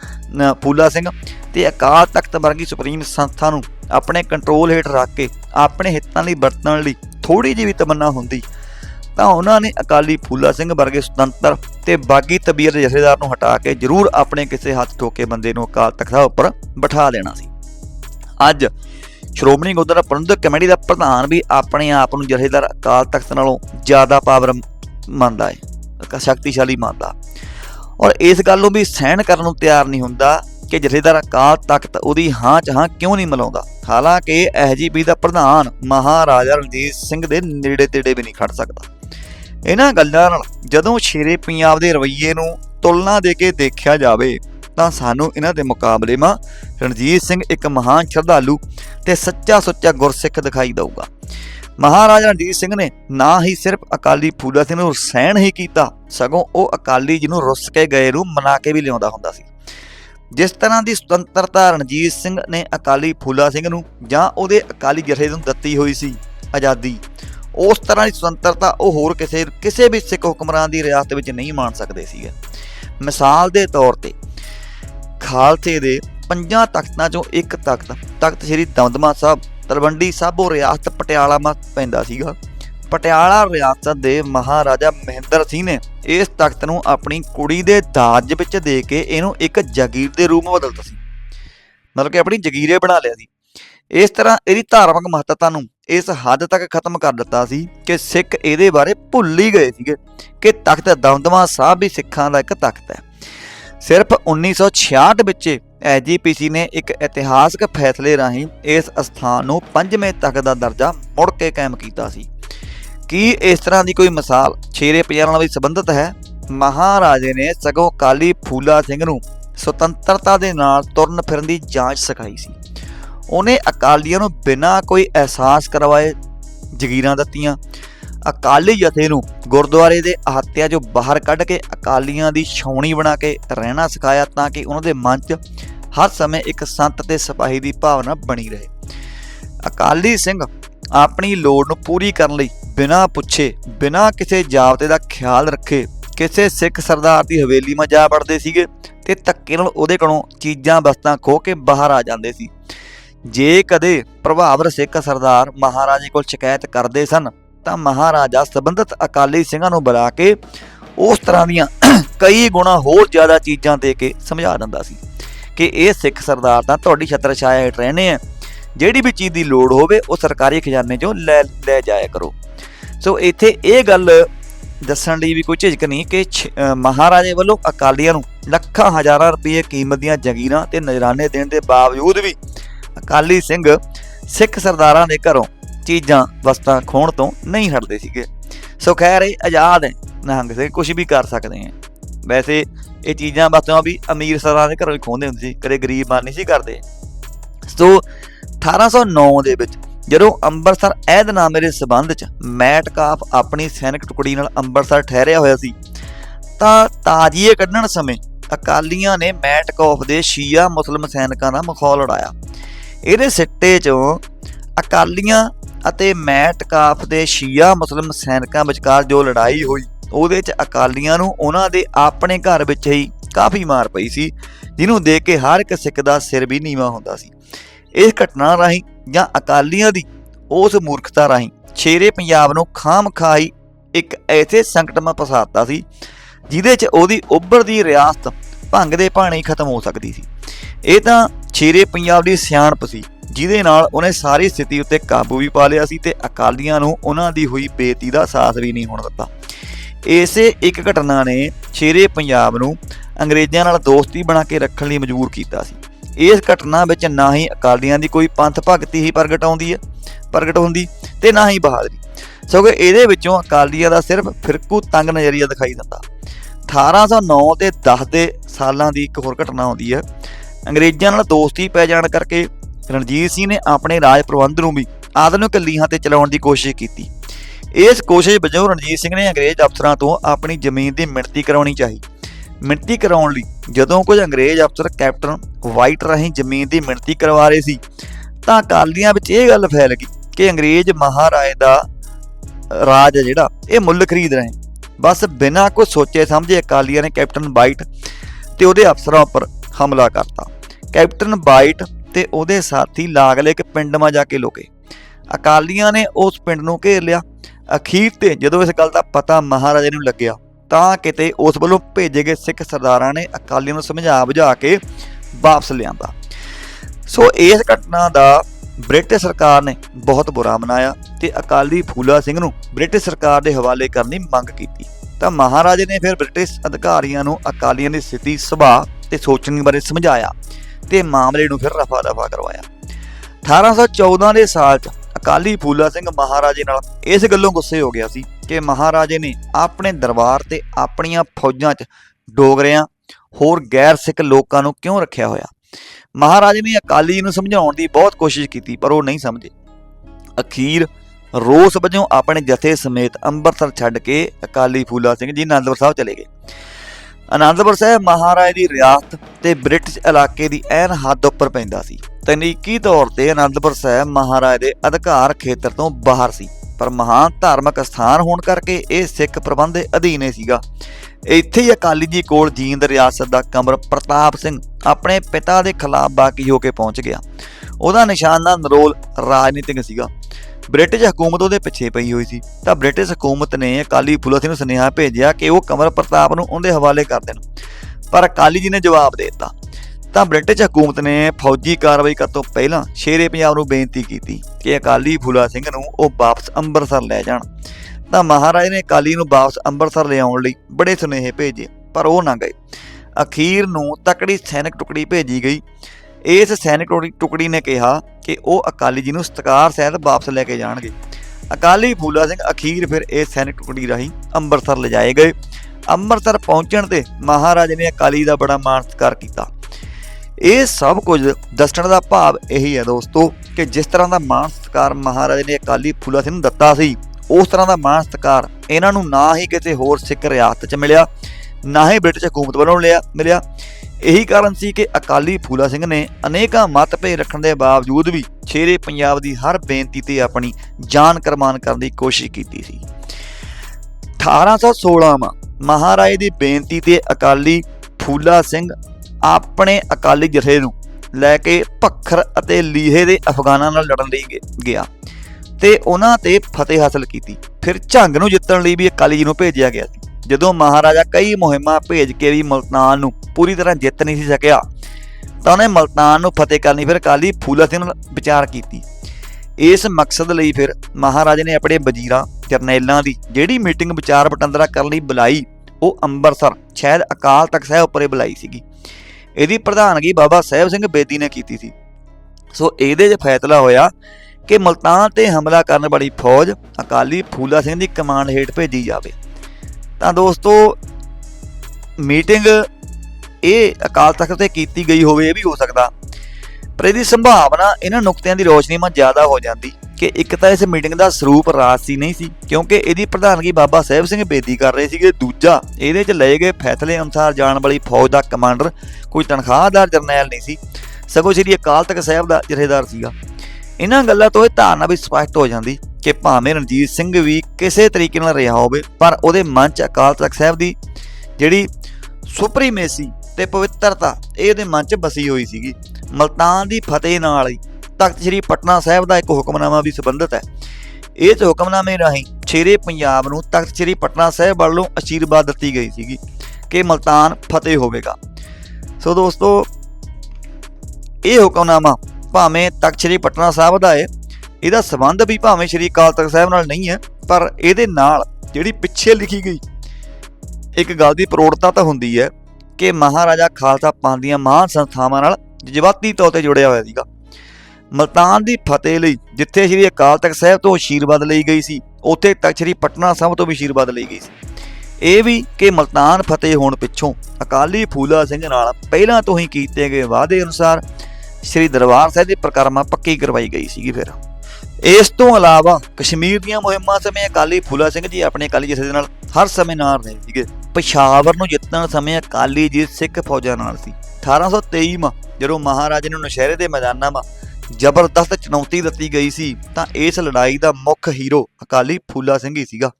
ਫੂਲਾ ਸਿੰਘ ਤੇ ਅਕਾਲ ਤਖਤ ਵਰਗੀ ਸੁਪਰੀਮ ਸੰਸਥਾ ਨੂੰ ਆਪਣੇ ਕੰਟਰੋਲ ਹੇਠ ਰੱਖ ਕੇ ਆਪਣੇ ਹਿੱਤਾਂ ਲਈ ਵਰਤਣ ਲਈ ਥੋੜੀ ਜਿਹੀ ਵੀ ਤਮੰਨਾ ਹੁੰਦੀ ਤਾਂ ਉਹਨਾਂ ਨੇ ਅਕਾਲੀ ਫੂਲਾ ਸਿੰਘ ਵਰਗੇ ਸੁਤੰਤਰ ਤੇ ਬਾਗੀ ਤਬੀਅਤ ਦੇ ਜਥੇਦਾਰ ਨੂੰ ਹਟਾ ਕੇ ਜ਼ਰੂਰ ਆਪਣੇ ਕਿਸੇ ਹੱਥ ਠੋਕੇ ਬੰਦੇ ਨੂੰ ਅਕਾਲ ਤਖਤ ਸਾਹਿਬ ਉੱਪਰ ਬਿਠਾ ਦੇਣਾ ਸੀ। ਅੱਜ ਸ਼੍ਰੋਮਣੀ ਗੁਰਦੁਆਰਾ ਪ੍ਰਬੰਧਕ ਕਮੇਟੀ ਦਾ ਪ੍ਰਧਾਨ ਵੀ ਆਪਣੇ ਆਪ ਨੂੰ ਜਥੇਦਾਰ ਅਕਾਲ ਤਖਤ ਨਾਲੋਂ ਜ਼ਿਆਦਾ ਪਾਵਰ ਮੰਨਦਾ ਹੈ ਸ਼ਕਤੀਸ਼ਾਲੀ ਮੰਨਦਾ। ਔਰ ਇਸ ਗੱਲ ਨੂੰ ਵੀ ਸਹਿਣ ਕਰਨ ਨੂੰ ਤਿਆਰ ਨਹੀਂ ਹੁੰਦਾ ਕਿ ਜਥੇਦਾਰ ਅਕਾਲ ਤਖਤ ਉਹਦੀ ਹਾਂ ਚ ਹਾਂ ਕਿਉਂ ਨਹੀਂ ਮਿਲਾਉਂਦਾ। ਹਾਲਾਂਕਿ ਐਸਜੀਪੀ ਦਾ ਪ੍ਰਧਾਨ ਮਹਾਰਾਜਾ ਰਣਜੀਤ ਸਿੰਘ ਦੇ ਨੇੜੇ ਤੇੜੇ ਵੀ ਨਹੀਂ ਖੜ ਸਕਦਾ। ਇਹਨਾਂ ਗੱਲਾਂ ਨਾਲ ਜਦੋਂ ਸ਼ੇਰੇ ਪੰਜਾਬ ਦੇ ਰਵੱਈਏ ਨੂੰ ਤੁਲਨਾ ਦੇ ਕੇ ਦੇਖਿਆ ਜਾਵੇ, ਤਾਂ ਸਾਨੂੰ ਇਹਨਾਂ ਦੇ ਮੁਕਾਬਲੇ ਮਾ ਰਣਜੀਤ ਸਿੰਘ ਇੱਕ ਮਹਾਨ ਸ਼ਰਧਾਲੂ ਤੇ ਸੱਚਾ ਸੁੱਚਾ ਗੁਰਸਿੱਖ ਦਿਖਾਈ ਦਊਗਾ। ਮਹਾਰਾਜਾ ਰਣਜੀਤ ਸਿੰਘ ਨੇ ਨਾ ਹੀ ਸਿਰਫ ਅਕਾਲੀ ਫੂਲਾ ਸਿੰਘ ਨੂੰ ਸਹਿਣ ਹੀ ਕੀਤਾ, ਸਗੋਂ ਉਹ ਅਕਾਲੀ ਜਿਹਨੂੰ ਰੁੱਸ ਕੇ ਗਏ ਨੂੰ ਮਨਾ ਕੇ ਵੀ ਲਿਆਉਂਦਾ ਹੁੰਦਾ ਸੀ। ਜਿਸ ਤਰ੍ਹਾਂ ਦੀ ਸੁਤੰਤਰਤਾ ਰਣਜੀਤ ਸਿੰਘ ਨੇ ਅਕਾਲੀ ਫੂਲਾ ਸਿੰਘ ਨੂੰ ਜਾਂ ਉਹਦੇ ਅਕਾਲੀ ਜਥੇ ਨੂੰ ਦਿੱਤੀ ਹੋਈ ਸੀ, ਆਜ਼ਾਦੀ। ਉਸ ਤਰ੍ਹਾਂ ਦੀ ਸੁਤੰਤਰਤਾ ਉਹ ਹੋਰ ਕਿਸੇ ਕਿਸੇ ਵੀ ਸਿੱਖ ਹੁਕਮਰਾਨ ਦੀ ਰਿਆਸਤ ਵਿੱਚ ਨਹੀਂ ਮਾਣ ਸਕਦੇ ਸੀਗੇ। ਮਿਸਾਲ ਦੇ ਤੌਰ ਤੇ ਖਾਲਸੇ ਦੇ ਪੰਜਾਂ ਤਖਤਾਂ ਚੋਂ ਇੱਕ ਤਖਤ ਤਖਤ ਸ੍ਰੀ ਦਮਦਮਾ ਸਾਹਿਬ, ਤਲਵੰਡੀ ਸਾਬੋ ਰਿਆਸਤ ਪਟਿਆਲਾ ਮਾ ਪੈਂਦਾ ਸੀਗਾ। ਪਟਿਆਲਾ ਰਿਆਸਤ ਦੇ ਮਹਾਰਾਜਾ ਮਹਿੰਦਰ ਸਿੰਘ ਨੇ ਇਸ ਤਖਤ ਨੂੰ ਆਪਣੀ ਕੁੜੀ ਦੇ ਦਾਜ ਵਿੱਚ ਦੇ ਕੇ ਇਹਨੂੰ ਇੱਕ ਜਾਗੀਰ ਦੇ ਰੂਪ ਬਦਲਤਾ ਸੀ। ਮਤਲਬ ਕਿ ਆਪਣੀ ਜਗੀਰੇ ਬਣਾ ਲਿਆ ਸੀ। ਇਸ ਤਰ੍ਹਾਂ ਇਹਦੀ ਧਾਰਮਿਕ ਮਹੱਤਤਾ ਨੂੰ ਇਸ ਹੱਦ ਤੱਕ ਖਤਮ ਕਰ ਦਿੱਤਾ ਸੀ ਕਿ ਸਿੱਖ ਇਹਦੇ ਬਾਰੇ ਭੁੱਲ ਹੀ ਗਏ ਸੀਗੇ ਕਿ ਤਖਤ ਦਮਦਮਾ ਸਾਹਿਬ ਵੀ ਸਿੱਖਾਂ ਦਾ ਇੱਕ ਤਖਤ ਹੈ। ਸਿਰਫ 1966 ਵਿੱਚ ਐਜੀਪੀਸੀ ਨੇ ਇੱਕ ਇਤਿਹਾਸਕ ਫੈਸਲੇ ਰਾਹੀਂ ਇਸ ਅਸਥਾਨ ਨੂੰ ਪੰਜਵੇਂ ਤਖਤ ਦਾ ਦਰਜਾ ਮੁੜ ਕੇ ਕਾਇਮ ਕੀਤਾ ਸੀ। ਕੀ ਇਸ ਤਰ੍ਹਾਂ ਦੀ ਕੋਈ ਮਿਸਾਲ ਛੇਰੇ ਪੰਜਾਂ ਨਾਲ ਵੀ ਸੰਬੰਧਿਤ ਹੈ? ਮਹਾਰਾਜੇ ਨੇ ਸਗੋਂ ਕਾਲੀ ਫੂਲਾ ਸਿੰਘ ਨੂੰ ਸੁਤੰਤਰਤਾ ਦੇ ਨਾਲ ਤੁਰਨ ਫਿਰਨ ਦੀ ਜਾਂਚ ਸਿਖਾਈ ਸੀ। ਉਹਨੇ ਅਕਾਲੀਆਂ ਨੂੰ ਬਿਨਾਂ ਕੋਈ ਅਹਿਸਾਸ ਕਰਵਾਏ, ਜਗੀਰਾਂ ਦਿੱਤੀਆਂ। ਅਕਾਲੀ ਜਥੇ ਨੂੰ ਗੁਰਦੁਆਰੇ ਦੇ ਅਹਾਤਿਆਂ ਚੋਂ ਬਾਹਰ ਕੱਢ ਕੇ ਅਕਾਲੀਆਂ ਦੀ ਛਾਉਣੀ ਬਣਾ ਕੇ ਰਹਿਣਾ ਸਿਖਾਇਆ ਤਾਂ ਕਿ ਉਹਨਾਂ ਦੇ ਮਨ 'ਚ ਹਰ ਸਮੇਂ ਇੱਕ ਸੰਤ ਤੇ ਸਿਪਾਹੀ ਦੀ ਭਾਵਨਾ ਬਣੀ ਰਹੇ। ਅਕਾਲੀ ਸਿੰਘ ਆਪਣੀ ਲੋੜ ਨੂੰ ਪੂਰੀ ਕਰਨ ਲਈ ਬਿਨਾਂ ਪੁੱਛੇ, ਬਿਨਾਂ ਕਿਸੇ ਜਾਬਤੇ ਦਾ ਖਿਆਲ ਰੱਖੇ, ਕਿਸੇ ਸਿੱਖ ਸਰਦਾਰ ਦੀ ਹਵੇਲੀ 'ਮਾ ਜਾ ਵੜਦੇ ਸੀਗੇ ਤੇ ਧੱਕੇ ਨਾਲ ਉਹਦੇ ਕੋਲੋਂ ਚੀਜ਼ਾਂ, ਵਸਤਾਂ ਖੋਹ ਕੇ ਬਾਹਰ ਆ ਜਾਂਦੇ ਸੀ। ਜੇ ਕਦੇ ਪ੍ਰਭਾਵਰ ਸਿੱਖ ਸਰਦਾਰ ਮਹਾਰਾਜੇ ਕੋਲ ਸ਼ਿਕਾਇਤ ਕਰਦੇ ਸਨ, ਤਾਂ ਮਹਾਰਾਜਾ ਸੰਬੰਧਿਤ ਅਕਾਲੀ ਸਿੰਘਾਂ ਨੂੰ ਬੁਲਾ ਕੇ ਉਸ ਤਰ੍ਹਾਂ ਦੀਆਂ ਕਈ ਗੁਣਾ ਹੋਰ ਜ਼ਿਆਦਾ ਚੀਜ਼ਾਂ ਦੇ ਕੇ ਸਮਝਾ ਦਿੰਦਾ ਸੀ ਕਿ ਇਹ ਸਿੱਖ ਸਰਦਾਰ ਤਾਂ ਤੁਹਾਡੀ ਛਤਰ ਛਾਇਆ ਹੇਠ ਰਹਿੰਦੇ ਆ। ਜਿਹੜੀ ਵੀ ਚੀਜ਼ ਦੀ ਲੋੜ ਹੋਵੇ, ਉਹ ਸਰਕਾਰੀ ਖਜ਼ਾਨੇ 'ਚੋਂ ਲੈ ਲੈ ਜਾਇਆ ਕਰੋ। ਸੋ ਇੱਥੇ ਇਹ ਗੱਲ ਦੱਸਣ ਲਈ ਵੀ ਕੋਈ ਝਿਜਕ ਨਹੀਂ ਕਿ ਛ- ਮਹਾਰਾਜੇ ਵੱਲੋਂ ਅਕਾਲੀਆਂ ਨੂੰ ਲੱਖਾਂ ਹਜ਼ਾਰਾਂ ਰੁਪਏ ਕੀਮਤ ਦੀਆਂ ਜ਼ਗੀਰਾਂ ਤੇ ਨਜ਼ਰਾਨੇ ਦੇਣ ਦੇ ਬਾਵਜੂਦ ਵੀ ਅਕਾਲੀ ਸਿੰਘ ਸਿੱਖ ਸਰਦਾਰਾਂ ਦੇ ਘਰੋਂ ਚੀਜ਼ਾਂ, ਵਸਤਾਂ ਖੋਣ ਤੋਂ ਨਹੀਂ ਹਟਦੇ ਸੀਗੇ। ਸੋ ਖੈਰ, ਇਹ ਆਜ਼ਾਦ ਹੈ, ਨਹੰਗ ਸਿੰਘ ਕੁਝ ਵੀ ਕਰ ਸਕਦੇ ਹੈ। ਵੈਸੇ ਇਹ ਚੀਜ਼ਾਂ ਵਸਤਾਂ ਵੀ ਅਮੀਰ ਸਰਦਾਰਾਂ ਦੇ ਘਰੋਂ ਹੀ ਖੋਹਦੇ ਹੁੰਦੇ ਸੀ, ਕਦੇ ਗਰੀਬ ਮਾਨ ਨਹੀਂ ਸੀ ਕਰਦੇ। ਸੋ 1809 ਦੇ ਵਿੱਚ ਜਦੋਂ ਅੰਮ੍ਰਿਤਸਰ ਅਹਿਦਨਾਮੇ ਦੇ ਸਬੰਧ 'ਚ ਮੈਟ ਕਾਫ ਆਪਣੀ ਸੈਨਿਕ ਟੁਕੜੀ ਨਾਲ ਅੰਮ੍ਰਿਤਸਰ ਠਹਿਰਿਆ ਹੋਇਆ ਸੀ, ਤਾਂ ਤਾਜੀਏ ਕੱਢਣ ਸਮੇਂ ਅਕਾਲੀਆਂ ਨੇ ਮੈਟ ਕਾਫ ਦੇ ਸ਼ੀਆ ਮੁਸਲਮ ਸੈਨਿਕਾਂ ਦਾ ਮਖੌਲ ਉਡਾਇਆ। ਇਹਦੇ ਸਿੱਟੇ 'ਚੋਂ ਅਕਾਲੀਆਂ ਅਤੇ ਮੈਟ ਕਾਫ ਦੇ ਸ਼ੀਆ ਮੁਸਲਮ ਸੈਨਿਕਾਂ ਵਿਚਕਾਰ ਜੋ ਲੜਾਈ ਹੋਈ, ਉਹਦੇ 'ਚ ਅਕਾਲੀਆਂ ਨੂੰ ਉਹਨਾਂ ਦੇ ਆਪਣੇ ਘਰ ਵਿੱਚ ਹੀ ਕਾਫੀ ਮਾਰ ਪਈ ਸੀ, ਜਿਹਨੂੰ ਦੇਖ ਕੇ ਹਰ ਇੱਕ ਸਿੱਖ ਦਾ ਸਿਰ ਵੀ ਨੀਵਾ ਹੁੰਦਾ ਸੀ। ਇਸ ਘਟਨਾ ਰਾਹੀਂ ਜਾਂ ਅਕਾਲੀਆਂ ਦੀ ਉਸ ਮੂਰਖਤਾ ਰਾਹੀਂ ਸ਼ੇਰੇ ਪੰਜਾਬ ਨੂੰ ਖਾਮ ਖਾਈ ਇੱਕ ਐਸੇ ਸੰਕਟ ਮਾ ਫਸਾਤਾ ਸੀ, ਜਿਹਦੇ 'ਚ ਉਹਦੀ ਉੱਭਰਦੀ ਰਿਆਸਤ ਭੰਗ ਦੇ ਭਾਣੇ ਖਤਮ ਹੋ ਸਕਦੀ ਸੀ। ਇਹ ਤਾਂ ਛੇਰੇ ਪੰਜਾਬ ਦੀ ਸਿਆਣਪ ਸੀ, ਜਿਹਦੇ ਨਾਲ ਉਹਨੇ ਸਾਰੀ ਸਥਿਤੀ ਉੱਤੇ ਕਾਬੂ ਵੀ ਪਾ ਲਿਆ ਸੀ ਤੇ ਅਕਾਲੀਆਂ ਨੂੰ ਉਹਨਾਂ ਦੀ ਹੋਈ ਬੇਤੀ ਦਾ ਅਹਿਸਾਸ ਵੀ ਨਹੀਂ ਹੋਣ ਦਿੱਤਾ। ਇਸੇ ਇੱਕ ਘਟਨਾ ਨੇ ਛੇਰੇ ਪੰਜਾਬ ਨੂੰ ਅੰਗਰੇਜ਼ਾਂ ਨਾਲ ਦੋਸਤੀ ਬਣਾ ਕੇ ਰੱਖਣ ਲਈ ਮਜਬੂਰ ਕੀਤਾ ਸੀ। ਇਸ ਘਟਨਾ ਵਿੱਚ ਨਾ ਹੀ ਅਕਾਲੀਆਂ ਦੀ ਕੋਈ ਪੰਥ ਭਗਤੀ ਹੀ ਪ੍ਰਗਟ ਆਉਂਦੀ ਹੈ, ਪ੍ਰਗਟ ਹੁੰਦੀ ਤੇ ਨਾ ਹੀ ਬਹਾਦਰੀ। ਸਗੋਂ ਇਹਦੇ ਵਿੱਚੋਂ ਅਕਾਲੀਆਂ ਦਾ ਸਿਰਫ ਫਿਰਕੂ ਤੰਗ ਨਜ਼ਰੀਆ ਦਿਖਾਈ ਦਿੰਦਾ। 1809 ਤੇ 10 ਦੇ ਸਾਲਾਂ ਦੀ ਇੱਕ ਹੋਰ ਘਟਨਾ ਆਉਂਦੀ ਹੈ ਅੰਗਰੇਜ਼ਾਂ ਨਾਲ ਦੋਸਤੀ ਪੈ ਜਾਣ ਕਰਕੇ ਰਣਜੀਤ ਸਿੰਘ ਨੇ ਆਪਣੇ ਰਾਜ ਪ੍ਰਬੰਧ ਨੂੰ ਵੀ ਆਧੁਨਿਕ ਲੀਹਾਂ ਤੇ ਚਲਾਉਣ ਦੀ ਕੋਸ਼ਿਸ਼ ਕੀਤੀ। ਇਸ ਕੋਸ਼ਿਸ਼ ਵਜੋਂ ਰਣਜੀਤ ਸਿੰਘ ਨੇ ਅੰਗਰੇਜ਼ ਅਫਸਰਾਂ ਤੋਂ ਆਪਣੀ ਜ਼ਮੀਨ ਦੀ ਮਿਣਤੀ ਕਰਾਉਣੀ ਚਾਹੀ। ਮਿਣਤੀ ਕਰਾਉਣ ਲਈ ਜਦੋਂ ਕੁਝ ਅੰਗਰੇਜ਼ ਅਫਸਰ ਕੈਪਟਨ ਵਾਈਟ ਰਾਹੀਂ ਜ਼ਮੀਨ ਦੀ ਮਿਣਤੀ ਕਰਵਾ ਰਹੇ ਸੀ, ਤਾਂ ਅਕਾਲੀਆਂ ਵਿੱਚ ਇਹ ਗੱਲ ਫੈਲ ਗਈ ਕਿ ਅੰਗਰੇਜ਼ ਮਹਾਰਾਜ ਦਾ ਰਾਜ ਹੈ ਜਿਹੜਾ, ਇਹ ਮੁੱਲ ਖਰੀਦ ਰਹੇ ਬਸ ਬਿਨਾਂ ਕੋਈ ਸੋਚੇ ਸਮਝੇ ਅਕਾਲੀਆਂ ਨੇ ਕੈਪਟਨ ਵਾਈਟ ਤੇ ਉਹਦੇ ਅਫਸਰਾਂ ਉੱਪਰ ਹਮਲਾ ਕਰਤਾ। ਕੈਪਟਨ ਬਾਈਟ ਤੇ ਉਹਦੇ ਸਾਥੀ ਲਾਗਲੇ ਇੱਕ ਪਿੰਡ ਮਾ ਜਾ ਕੇ ਲੁਕੇ। ਅਕਾਲੀਆਂ ਨੇ ਉਸ ਪਿੰਡ ਨੂੰ ਘੇਰ ਲਿਆ। ਅਖੀਰ ਤੇ ਜਦੋਂ ਇਸ ਗੱਲ ਦਾ ਪਤਾ ਮਹਾਰਾਜੇ ਨੂੰ ਲੱਗਿਆ, ਤਾਂ ਕਿਤੇ ਉਸ ਵੱਲੋਂ ਭੇਜੇ ਗਏ ਸਿੱਖ ਸਰਦਾਰਾਂ ਨੇ ਅਕਾਲੀਆਂ ਨੂੰ ਸਮਝਾ ਬੁਝਾ ਕੇ ਵਾਪਸ ਲਿਆਂਦਾ। ਸੋ ਇਸ ਘਟਨਾ ਦਾ ਬ੍ਰਿਟਿਸ਼ ਸਰਕਾਰ ਨੇ ਬਹੁਤ ਬੁਰਾ ਮਨਾਇਆ ਤੇ ਅਕਾਲੀ ਫੂਲਾ ਸਿੰਘ ਨੂੰ ਬ੍ਰਿਟਿਸ਼ ਸਰਕਾਰ ਦੇ ਹਵਾਲੇ ਕਰਨ ਦੀ ਮੰਗ ਕੀਤੀ। ਤਾਂ ਮਹਾਰਾਜੇ ਨੇ ਫਿਰ ਬ੍ਰਿਟਿਸ਼ ਅਧਿਕਾਰੀਆਂ ਨੂੰ ਅਕਾਲੀਆਂ ਦੀ ਸਥਿਤੀ, ਸੁਭਾਅ ਤੇ ਸੋਚਣ ਬਾਰੇ ਸਮਝਾਇਆ। ਤੇ ਮਾਮਲੇ ਨੂੰ ਫਿਰ ਰਫਾ ਦਫਾ ਕਰਵਾਇਆ। 1814 ਦੇ ਸਾਲ 'ਚ ਅਕਾਲੀ ਫੂਲਾ ਸਿੰਘ ਮਹਾਰਾਜੇ ਨਾਲ ਇਸ ਗੱਲੋਂ ਗੁੱਸੇ ਹੋ ਗਿਆ ਸੀ ਕਿ ਮਹਾਰਾਜੇ ਨੇ ਆਪਣੇ ਦਰਬਾਰ ਤੇ ਆਪਣੀਆਂ ਫੌਜਾਂ 'ਚ ਡੋਗਰਿਆਂ, ਹੋਰ ਗੈਰ ਸਿੱਖ ਲੋਕਾਂ ਨੂੰ ਕਿਉਂ ਰੱਖਿਆ ਹੋਇਆ? ਮਹਾਰਾਜੇ ਨੇ ਅਕਾਲੀ ਨੂੰ ਸਮਝਾਉਣ ਦੀ ਬਹੁਤ ਕੋਸ਼ਿਸ਼ ਕੀਤੀ, ਪਰ ਉਹ ਨਹੀਂ ਸਮਝੇ। ਅਖੀਰ ਰੋਸ ਵਜੋਂ ਆਪਣੇ ਜਥੇ ਸਮੇਤ ਅੰਮ੍ਰਿਤਸਰ ਛੱਡ ਕੇ ਅਕਾਲੀ ਫੂਲਾ ਸਿੰਘ ਜੀ ਅਨੰਦਪੁਰ ਸਾਹਿਬ ਚਲੇ ਗਏ। ਅਨੰਦਪੁਰ ਸਾਹਿਬ ਮਹਾਰਾਜ ਦੀ ਰਿਆਸਤ ਤੇ ਬ੍ਰਿਟਿਸ਼ ਇਲਾਕੇ ਦੀ ਐਨ ਹੱਦ ਉੱਪਰ ਪੈਂਦਾ ਸੀ। ਤਕਨੀਕੀ ਤੌਰ ਤੇ ਅਨੰਦਪੁਰ ਸਾਹਿਬ ਮਹਾਰਾਜ ਦੇ ਅਧਿਕਾਰ ਖੇਤਰ ਤੋਂ ਬਾਹਰ ਸੀ, ਪਰ ਮਹਾਨ ਧਾਰਮਿਕ ਸਥਾਨ ਹੋਣ ਕਰਕੇ ਇਹ ਸਿੱਖ ਪ੍ਰਬੰਧ ਦੇ ਅਧੀਨ ਸੀਗਾ। ਇੱਥੇ ਹੀ ਅਕਾਲੀ ਜੀ ਕੋਲ ਜੀਂਦ ਰਿਆਸਤ ਦਾ ਕਮਰ ਪ੍ਰਤਾਪ ਸਿੰਘ ਆਪਣੇ ਪਿਤਾ ਦੇ ਖਿਲਾਫ ਬਾਕੀ ਹੋ ਕੇ ਪਹੁੰਚ ਗਿਆ। ਉਹਦਾ ਨਿਸ਼ਾਨਾ ਨਰੋਲ ਰਾਜਨੀਤਿਕ ਸੀਗਾ। ਬ੍ਰਿਟਿਸ਼ ਹਕੂਮਤ ਉਹਦੇ ਪਿੱਛੇ ਪਈ ਹੋਈ ਸੀ। ਤਾਂ ਬ੍ਰਿਟਿਸ਼ ਹਕੂਮਤ ਨੇ ਅਕਾਲੀ ਫੂਲਾ ਸਿੰਘ ਨੂੰ ਸੁਨੇਹਾ ਭੇਜਿਆ ਕਿ ਉਹ ਕਮਰ ਪ੍ਰਤਾਪ ਨੂੰ ਉਹਦੇ ਹਵਾਲੇ ਕਰ ਦੇਣ। ਪਰ ਅਕਾਲੀ ਜੀ ਨੇ ਜਵਾਬ ਦੇ ਦਿੱਤਾ। ਤਾਂ ਬ੍ਰਿਟਿਸ਼ ਹਕੂਮਤ ਨੇ ਫੌਜੀ ਕਾਰਵਾਈ ਕਰਨ ਤੋਂ ਪਹਿਲਾਂ ਸ਼ੇਰੇ ਪੰਜਾਬ ਨੂੰ ਬੇਨਤੀ ਕੀਤੀ ਕਿ ਅਕਾਲੀ ਫੂਲਾ ਸਿੰਘ ਨੂੰ ਉਹ ਵਾਪਸ ਅੰਮ੍ਰਿਤਸਰ ਲੈ ਜਾਣ। ਤਾਂ ਮਹਾਰਾਜ ਨੇ ਅਕਾਲੀ ਨੂੰ ਵਾਪਸ ਅੰਮ੍ਰਿਤਸਰ ਲਿਆਉਣ ਲਈ ਬੜੇ ਸੁਨੇਹੇ ਭੇਜੇ, ਪਰ ਉਹ ਨਾ ਗਏ। ਅਖੀਰ ਨੂੰ ਤਕੜੀ ਸੈਨਿਕ ਟੁਕੜੀ ਭੇਜੀ ਗਈ। ਇਸ ਸੈਨਿਕ ਟੁਕੜੀ- ਟੁਕੜੀ ਨੇ ਕਿਹਾ ਕਿ ਉਹ ਅਕਾਲੀ ਜੀ ਨੂੰ ਸਤਕਾਰ ਸਹਿਤ ਵਾਪਸ ਲੈ ਕੇ ਜਾਣਗੇ। ਅਕਾਲੀ ਫੂਲਾ ਸਿੰਘ ਅਖੀਰ ਫਿਰ ਇਹ ਸੈਨਿਕ ਟੁਕੜੀ ਰਾਹੀਂ ਅੰਮ੍ਰਿਤਸਰ ਲਿਜਾਏ ਗਏ। ਅੰਮ੍ਰਿਤਸਰ ਪਹੁੰਚਣ ਤੇ ਮਹਾਰਾਜ ਨੇ ਅਕਾਲੀ ਦਾ ਬੜਾ ਮਾਣ ਸਤਿਕਾਰ ਕੀਤਾ। ਇਹ ਸਭ ਕੁਝ ਦੱਸਣ ਦਾ ਭਾਵ ਇਹੀ ਹੈ ਦੋਸਤੋ ਕਿ ਜਿਸ ਤਰ੍ਹਾਂ ਦਾ ਮਾਣ ਸਤਿਕਾਰ ਮਹਾਰਾਜ ਨੇ ਅਕਾਲੀ ਫੂਲਾ ਸਿੰਘ ਨੂੰ ਦਿੱਤਾ ਸੀ, ਉਸ ਤਰ੍ਹਾਂ ਦਾ ਮਾਣ ਸਤਿਕਾਰ ਇਹਨਾਂ ਨੂੰ ਨਾ ਹੀ ਕਿਤੇ ਹੋਰ ਸਿੱਖ ਰਿਆਸਤ 'ਚ ਮਿਲਿਆ, ਨਾ ਹੀ ਬ੍ਰਿਟਿਸ਼ ਹਕੂਮਤ ਵੱਲੋਂ ਲਿਆ ਮਿਲਿਆ। ਇਹੀ ਕਾਰਨ ਸੀ ਕਿ ਅਕਾਲੀ ਫੂਲਾ ਸਿੰਘ ਨੇ ਅਨੇਕਾਂ ਮਤਭੇਦ ਰੱਖਣ ਦੇ ਬਾਵਜੂਦ ਵੀ ਸ਼ੇਰੇ ਪੰਜਾਬ ਦੀ ਹਰ ਬੇਨਤੀ ਤੇ ਆਪਣੀ ਜਾਨ ਕੁਰਬਾਨ ਕਰਨ ਦੀ ਕੋਸ਼ਿਸ਼ ਕੀਤੀ ਸੀ। 1816 ਮਾ ਮਹਾਰਾਜ ਦੀ ਬੇਨਤੀ ਤੇ ਅਕਾਲੀ ਫੂਲਾ ਸਿੰਘ ਆਪਣੇ ਅਕਾਲੀ ਜਥੇ ਨੂੰ ਲੈ ਕੇ ਭੱਖਰ ਅਤੇ ਲੀਹੇ ਦੇ ਅਫਗਾਨਾਂ ਨਾਲ ਲੜਨ ਲਈ ਗੇ- ਗਿਆ ਤੇ ਉਹਨਾਂ ਤੇ ਫਤਿਹ ਹਾਸਲ ਕੀਤੀ। ਫਿਰ ਝੰਗ ਨੂੰ ਜਿੱਤਣ ਲਈ ਵੀ ਅਕਾਲੀ ਜੀ ਨੂੰ ਭੇਜਿਆ ਗਿਆ ਸੀ। ਜਦੋਂ ਮਹਾਰਾਜਾ ਕਈ ਮੁਹਿੰਮਾਂ ਭੇਜ ਕੇ ਵੀ ਮਲਤਾਨ ਨੂੰ ਪੂਰੀ ਤਰ੍ਹਾਂ ਜਿੱਤ ਨਹੀਂ ਸੀ ਸਕਿਆ, ਤਾਂ ਉਹਨੇ ਮਲਤਾਨ ਨੂੰ ਫਤਿਹ ਕਰਨ ਲਈ ਫਿਰ ਅਕਾਲੀ ਫੂਲਾ ਸਿੰਘ ਨਾਲ ਵਿਚਾਰ ਕੀਤੀ। ਇਸ ਮਕਸਦ ਲਈ ਫਿਰ ਮਹਾਰਾਜੇ ਨੇ ਆਪਣੇ ਵਜ਼ੀਰਾਂ, ਜਰਨੈਲਾਂ ਦੀ ਜਿਹੜੀ ਮੀਟਿੰਗ ਵਿਚਾਰ ਵਟਾਂਦਰਾ ਕਰਨ ਲਈ ਬੁਲਾਈ, ਉਹ ਅੰਮ੍ਰਿਤਸਰ, ਸ਼ਾਇਦ ਅਕਾਲ ਤਖਤ ਸਾਹਿਬ ਉੱਪਰੇ ਬੁਲਾਈ ਸੀਗੀ। ਇਹਦੀ ਪ੍ਰਧਾਨਗੀ ਬਾਬਾ ਸਾਹਿਬ ਸਿੰਘ ਬੇਦੀ ਨੇ ਕੀਤੀ ਸੀ। ਸੋ ਇਹਦੇ 'ਚ ਫੈਸਲਾ ਹੋਇਆ ਕਿ ਮਲਤਾਨ ਤੇ ਹਮਲਾ ਕਰਨ ਵਾਲੀ ਫੌਜ ਅਕਾਲੀ ਫੂਲਾ ਸਿੰਘ ਦੀ ਕਮਾਂਡ ਹੇਠ ਭੇਜੀ ਜਾਵੇ। ਤਾਂ ਦੋਸਤੋ ਮੀਟਿੰਗ ਇਹ ਅਕਾਲ ਤਖਤ ਤੇ ਕੀਤੀ ਗਈ ਹੋਵੇ, ਇਹ ਵੀ ਹੋ ਸਕਦਾ। ਪਰ ਇਹਦੀ ਸੰਭਾਵਨਾ ਇਹਨਾਂ ਨੁਕਤਿਆਂ ਦੀ ਰੋਸ਼ਨੀ ਮਾ ਜ਼ਿਆਦਾ ਹੋ ਜਾਂਦੀ ਕਿ ਇੱਕ ਤਾਂ ਇਸ ਮੀਟਿੰਗ ਦਾ ਸਰੂਪ ਰਾਜਸੀ ਨਹੀਂ ਸੀ, ਕਿਉਂਕਿ ਇਹਦੀ ਪ੍ਰਧਾਨਗੀ ਬਾਬਾ ਸਾਹਿਬ ਸਿੰਘ ਬੇਦੀ ਕਰ ਰਹੇ ਸੀਗੇ। ਦੂਜਾ, ਇਹਦੇ 'ਚ ਲਏ ਗਏ ਫੈਸਲੇ ਅਨੁਸਾਰ ਜਾਣ ਵਾਲੀ ਫੌਜ ਦਾ ਕਮਾਂਡਰ ਕੋਈ ਤਨਖਾਹਦਾਰ ਜਰਨੈਲ ਨਹੀਂ ਸੀ। ਸਗੋਂ ਸ੍ਰੀ ਅਕਾਲ ਤਖਤ ਸਾਹਿਬ ਦਾ ਜਥੇਦਾਰ ਸੀਗਾ। ਇਹਨਾਂ ਗੱਲਾਂ ਤੋਂ ਇਹ ਧਾਰਨਾ ਵੀ ਸਪਸ਼ਟ ਹੋ ਜਾਂਦੀ ਕਿ ਭਾਵੇਂ ਰਣਜੀਤ ਸਿੰਘ ਵੀ ਕਿਸੇ ਤਰੀਕੇ ਨਾਲ ਰਿਹਾ ਹੋਵੇ, ਪਰ ਉਹਦੇ ਮਨ 'ਚ ਅਕਾਲ ਤਖਤ ਸਾਹਿਬ ਦੀ ਜਿਹੜੀ ਸੁਪਰੀਮੇਸੀ ਤੇ ਪਵਿੱਤਰਤਾ ਇਹਦੇ ਮਨ 'ਚ ਬਸੀ ਹੋਈ ਸੀਗੀ। ਮਲਤਾਨ ਦੀ ਫਤਿਹ ਨਾਲ ਹੀ ਤਖਤ ਸ੍ਰੀ ਪਟਨਾ ਸਾਹਿਬ ਦਾ ਇੱਕ ਹੁਕਮਨਾਮਾ ਵੀ ਸੰਬੰਧਿਤ ਹੈ। ਇਸ ਹੁਕਮਨਾਮੇ ਰਾਹੀਂ ਸ਼ੇਰੇ ਪੰਜਾਬ ਨੂੰ ਤਖਤ ਸ੍ਰੀ ਪਟਨਾ ਸਾਹਿਬ ਵੱਲੋਂ ਅਸ਼ੀਰਵਾਦ ਦਿੱਤੀ ਗਈ ਸੀਗੀ ਕਿ ਮਲਤਾਨ ਫਤਿਹ ਹੋਵੇਗਾ। ਸੋ ਦੋਸਤੋ, ਇਹ ਹੁਕਮਨਾਮਾ ਭਾਵੇਂ ਤਖਤ ਸ੍ਰੀ ਪਟਨਾ ਸਾਹਿਬ ਦਾ ਹੈ ਇਹਦਾ ਸਬੰਧ ਵੀ ਭਾਵੇਂ ਸ੍ਰੀ ਅਕਾਲ ਤਖਤ ਸਾਹਿਬ ਨਾਲ ਨਹੀਂ ਹੈ, ਪਰ ਇਹਦੇ ਨਾਲ ਜਿਹੜੀ ਪਿੱਛੇ ਲਿਖੀ ਗਈ ਇੱਕ ਗੱਲ ਦੀ ਪ੍ਰੋੜਤਾ ਤਾਂ ਹੁੰਦੀ ਹੈ ਕਿ ਮਹਾਰਾਜਾ ਖਾਲਸਾ ਪੰਥ ਦੀਆਂ ਮਹਾਨ ਸੰਸਥਾਵਾਂ ਨਾਲ ਜਜ਼ਬਾਤੀ ਤੌਰ ਤੇ ਜੁੜਿਆ ਹੋਇਆ ਸੀਗਾ। ਮਲਤਾਨ ਦੀ ਫਤਿਹ ਲਈ ਜਿੱਥੇ ਸ੍ਰੀ ਅਕਾਲ ਤਖਤ ਸਾਹਿਬ ਤੋਂ ਅਸ਼ੀਰਵਾਦ ਲਈ ਗਈ ਸੀ, ਉੱਥੇ ਤਖਤ ਸ੍ਰੀ ਪਟਨਾ ਸਾਹਿਬ ਤੋਂ ਵੀ ਅਸ਼ੀਰਵਾਦ ਲਈ ਗਈ ਸੀ। ਇਹ ਵੀ ਕਿ ਮਲਤਾਨ ਫਤਿਹ ਹੋਣ ਪਿੱਛੋਂ ਅਕਾਲੀ ਫੂਲਾ ਸਿੰਘ ਨਾਲ ਪਹਿਲਾਂ ਤੋਂ ਹੀ ਕੀਤੇ ਗਏ ਵਾਅਦੇ ਅਨੁਸਾਰ ਸ੍ਰੀ ਦਰਬਾਰ ਸਾਹਿਬ ਦੀ ਪ੍ਰਕਰਮਾ ਪੱਕੀ ਕਰਵਾਈ ਗਈ ਸੀਗੀ ਫਿਰ। ਇਸ ਤੋਂ ਇਲਾਵਾ ਕਸ਼ਮੀਰ ਦੀਆਂ ਮੁਹਿੰਮਾਂ ਸਮੇਂ ਅਕਾਲੀ ਫੂਲਾ ਸਿੰਘ ਜੀ ਆਪਣੇ ਅਕਾਲੀ ਜਥੇ ਦੇ ਨਾਲ ਹਰ ਸਮੇਂ ਨਾਲ ਰਹੇ ਸੀਗੇ। ਪਸ਼ਾਵਰ ਨੂੰ ਜਿੱਤਣ ਸਮੇਂ ਅਕਾਲੀ ਜੀ ਸਿੱਖ ਫੌਜਾਂ ਨਾਲ ਸੀ। 1823 ਮਾ ਜਦੋਂ ਮਹਾਰਾਜੇ ਨੂੰ ਨਸ਼ਹਿਰੇ ਦੇ ਮੈਦਾਨਾਂ ਮਾ ਜ਼ਬਰਦਸਤ ਚੁਣੌਤੀ ਦਿੱਤੀ ਗਈ ਸੀ, ਤਾਂ ਇਸ ਲੜਾਈ ਦਾ ਮੁੱਖ ਹੀਰੋ ਅਕਾਲੀ ਫੂਲਾ ਸਿੰਘ ਹੀ ਸੀਗਾ।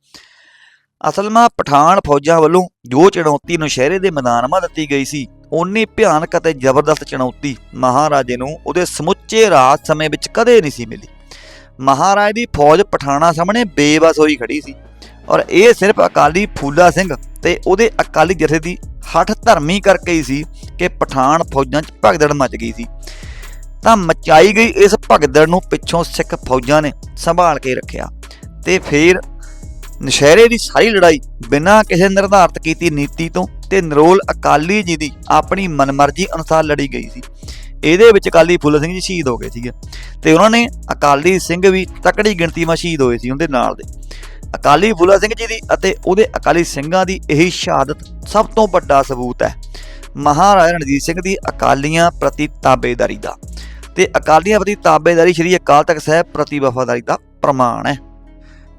ਅਸਲ ਮਾ ਪਠਾਨ ਫੌਜਾਂ ਵੱਲੋਂ ਜੋ ਚੁਣੌਤੀ ਨਸ਼ਹਿਰੇ ਦੇ ਮੈਦਾਨ ਮਾ ਦਿੱਤੀ ਗਈ ਸੀ ਓਨੀ ਭਿਆਨਕ ਅਤੇ ਜ਼ਬਰਦਸਤ ਚੁਣੌਤੀ ਮਹਾਰਾਜੇ ਨੂੰ ਉਹਦੇ ਸਮੁੱਚੇ ਰਾਜ ਸਮੇਂ ਵਿੱਚ ਕਦੇ ਨਹੀਂ ਸੀ ਮਿਲੀ। ਮਹਾਰਾਜ ਦੀ ਫੌਜ ਪਠਾਣਾ ਸਾਹਮਣੇ ਬੇਬਸ ਹੋਈ ਖੜੀ ਸੀ ਔਰ ਇਹ ਸਿਰਫ ਅਕਾਲੀ ਫੂਲਾ ਸਿੰਘ ਤੇ ਉਹਦੇ ਅਕਾਲੀ ਜਥੇ ਦੀ ਹੱਠ ਧਰਮੀ ਕਰਕੇ ਹੀ ਸੀ ਕਿ ਪਠਾਨ ਫੌਜਾਂ 'ਚ ਭਗਦੜ ਮਚ ਗਈ ਸੀ। ਤਾਂ ਮਚਾਈ ਗਈ ਇਸ ਭਗਦੜ ਨੂੰ ਪਿੱਛੋਂ ਸਿੱਖ ਫੌਜਾਂ ਨੇ ਸੰਭਾਲ ਕੇ ਰੱਖਿਆ ਤੇ ਫਿਰ ਨਸ਼ਹਿਰੇ ਦੀ ਸਾਰੀ ਲੜਾਈ ਬਿਨਾਂ ਕਿਸੇ ਨਿਰਧਾਰਤ ਕੀਤੀ ਨੀਤੀ ਤੋਂ ਤੇ ਨਰੋਲ ਅਕਾਲੀ ਜੀ ਦੀ ਆਪਣੀ ਮਨਮਰਜ਼ੀ ਅਨੁਸਾਰ ਲੜੀ ਗਈ ਸੀ। ਇਹਦੇ ਵਿੱਚ ਅਕਾਲੀ ਫੁੱਲ ਸਿੰਘ ਜੀ ਸ਼ਹੀਦ ਹੋ ਗਏ ਸੀਗੇ। ਤੇ ਉਹਨਾਂ ਨੇ ਅਕਾਲੀ ਸਿੰਘ ਵੀ ਤਕੜੀ ਗਿਣਤੀ ਵਿੱਚ ਸ਼ਹੀਦ ਹੋਏ ਸੀ ਉਹਦੇ ਨਾਲ ਦੇ। ਅਕਾਲੀ ਫੁੱਲਾ ਸਿੰਘ ਜੀ ਦੀ ਅਤੇ ਉਹਦੇ ਅਕਾਲੀ ਸਿੰਘਾਂ ਦੀ ਇਹੀ ਸ਼ਹਾਦਤ ਸਭ ਤੋਂ ਵੱਡਾ ਸਬੂਤ ਹੈ। ਮਹਾਰਾਜਾ ਰਣਜੀਤ ਸਿੰਘ ਦੀ ਅਕਾਲੀਆਂ ਪ੍ਰਤੀ ਤਾਬੇਦਾਰੀ ਦਾ। ਤੇ ਅਕਾਲੀਆਂ ਪ੍ਰਤੀ ਤਾਬੇਦਾਰੀ ਸ਼੍ਰੀ ਅਕਾਲ ਤਖਤ ਸਾਹਿਬ ਪ੍ਰਤੀ ਵਫਾਦਾਰੀ ਦਾ ਪ੍ਰਮਾਣ ਹੈ।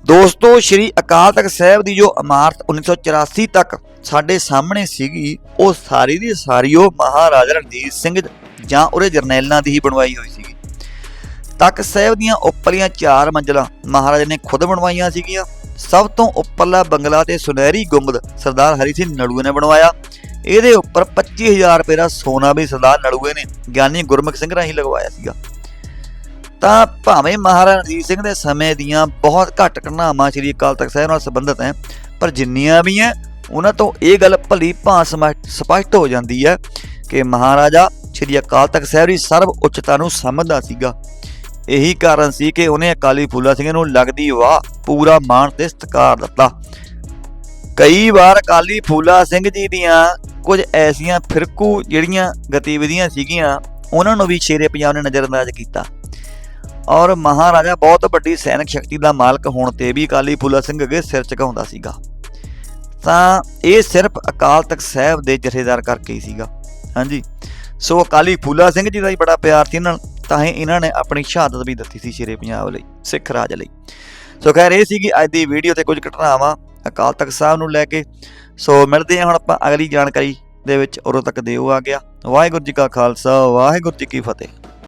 ਦੋਸਤੋ, ਸ਼੍ਰੀ ਅਕਾਲ ਤਖਤ ਸਾਹਿਬ ਦੀ ਜੋ ਇਮਾਰਤ 1984 ਤੱਕ ਸਾਡੇ ਸਾਹਮਣੇ ਸੀਗੀ, ਉਹ ਸਾਰੀ ਦੀ ਸਾਰੀ ਉਹ ਮਹਾਰਾਜਾ ਰਣਜੀਤ ਸਿੰਘ ਜਾਂ ਉਹਦੇ ਜਰਨੈਲਾਂ ਦੀ ਹੀ ਬਣਵਾਈ ਹੋਈ ਸੀਗੀ। ਤਖਤ ਸਾਹਿਬ ਦੀਆਂ ਉੱਪਰਲੀਆਂ ਚਾਰ ਮੰਜ਼ਲਾਂ ਮਹਾਰਾਜਾ ਨੇ ਖੁਦ ਬਣਵਾਈਆਂ ਸੀਗੀਆਂ। ਸਭ ਤੋਂ ਉੱਪਰਲਾ ਬੰਗਲਾ ਤੇ ਸੁਨਹਿਰੀ ਗੁੰਬਦ ਸਰਦਾਰ ਹਰੀ ਸਿੰਘ ਨੜੂਏ ਨੇ ਬਣਵਾਇਆ। ਇਹਦੇ ਉੱਪਰ 25000 ਰੁਪਏ ਦਾ ਸੋਨਾ ਵੀ ਸਰਦਾਰ ਨੜੂਏ ਨੇ, ਗਿਆਨੀ ਗੁਰਮੁਖ ਸਿੰਘ ਰਾਹੀਂ ਲਗਵਾਇਆ ਸੀਗਾ। ਤਾਂ ਭਾਵੇਂ ਮਹਾਰਾਜਾ ਰਣਜੀਤ ਸਿੰਘ ਦੇ ਸਮੇਂ ਦੀਆਂ ਬਹੁਤ ਘੱਟ ਘਟਨਾਵਾਂ ਸ੍ਰੀ ਅਕਾਲ ਤਖਤ ਸਾਹਿਬ ਨਾਲ ਸੰਬੰਧਿਤ ਹੈ, ਪਰ ਜਿੰਨੀਆਂ ਵੀ ਹੈ, ਉਹਨਾਂ ਤੋਂ ਇਹ ਗੱਲ ਭਲੀ ਭਾਂਤ ਸਮਾ- ਸਪਸ਼ਟ ਹੋ ਜਾਂਦੀ ਹੈ ਕਿ ਮਹਾਰਾਜਾ ਸ੍ਰੀ ਅਕਾਲ ਤਖਤ ਸਾਹਿਬ ਦੀ ਸਰਵ ਉੱਚਤਾ ਨੂੰ ਸਮਝਦਾ ਸੀਗਾ। ਇਹੀ ਕਾਰਨ ਸੀ ਕਿ ਉਹਨੇ ਅਕਾਲੀ ਫੂਲਾ ਸਿੰਘ ਨੂੰ ਲੱਗਦੀ ਵਾਹ ਪੂਰਾ ਮਾਣ ਤੇ ਸਤਿਕਾਰ ਦਿੱਤਾ। ਕਈ ਵਾਰ ਅਕਾਲੀ ਫੂਲਾ ਸਿੰਘ ਜੀ ਦੀਆਂ ਕੁਝ ਐਸੀਆਂ ਫਿਰਕੂ ਜਿਹੜੀਆਂ ਗਤੀਵਿਧੀਆਂ ਸੀਗੀਆਂ, ਉਹਨਾਂ ਨੂੰ ਵੀ ਸ਼ੇਰੇ ਪੰਜਾਬ ਨੇ ਨਜ਼ਰਅੰਦਾਜ਼ ਕੀਤਾ। ਔਰ ਮਹਾਰਾਜਾ ਬਹੁਤ ਵੱਡੀ ਸੈਨਿਕ ਸ਼ਕਤੀ ਦਾ ਮਾਲਕ ਹੋਣ ਤੇ ਵੀ ਅਕਾਲੀ ਫੂਲਾ ਸਿੰਘ ਅੱਗੇ ਸਿਰ ਝੁਕਾਉਂਦਾ ਸੀਗਾ। ਤਾਂ ਇਹ ਸਿਰਫ ਅਕਾਲ ਤਖਤ ਸਾਹਿਬ ਦੇ ਜਥੇਦਾਰ ਕਰਕੇ ਹੀ ਸੀਗਾ। ਹਾਂਜੀ। ਸੋ ਅਕਾਲੀ ਫੂਲਾ ਸਿੰਘ ਜੀ ਦਾ ਹੀ ਬੜਾ ਪਿਆਰ ਸੀ ਇਹਨਾਂ ਨਾਲ ਤਾਂ ਹੀ ਇਹਨਾਂ ਨੇ ਆਪਣੀ ਸ਼ਹਾਦਤ ਵੀ ਦਿੱਤੀ ਸੀ ਸ਼ੇਰੇ ਪੰਜਾਬ ਲਈ, ਸਿੱਖ ਰਾਜ ਲਈ। ਸੋ ਖੈਰ, ਇਹ ਸੀਗੀ ਅੱਜ ਦੀ ਵੀਡੀਓ ਤੇ ਕੁਝ ਘਟਨਾਵਾਂ ਅਕਾਲ ਤਖਤ ਸਾਹਿਬ ਨੂੰ ਲੈ ਕੇ। ਸੋ ਮਿਲਦੇ ਹਾਂ ਹੁਣ ਆਪਾਂ ਅਗਲੀ ਜਾਣਕਾਰੀ ਦੇ ਵਿੱਚ, ਉਦੋਂ ਤੱਕ ਦਿਓ ਆ ਗਿਆ। ਵਾਹਿਗੁਰੂ ਜੀ ਕਾ ਖਾਲਸਾ, ਵਾਹਿਗੁਰੂ ਜੀ ਕੀ ਫਤਿਹ।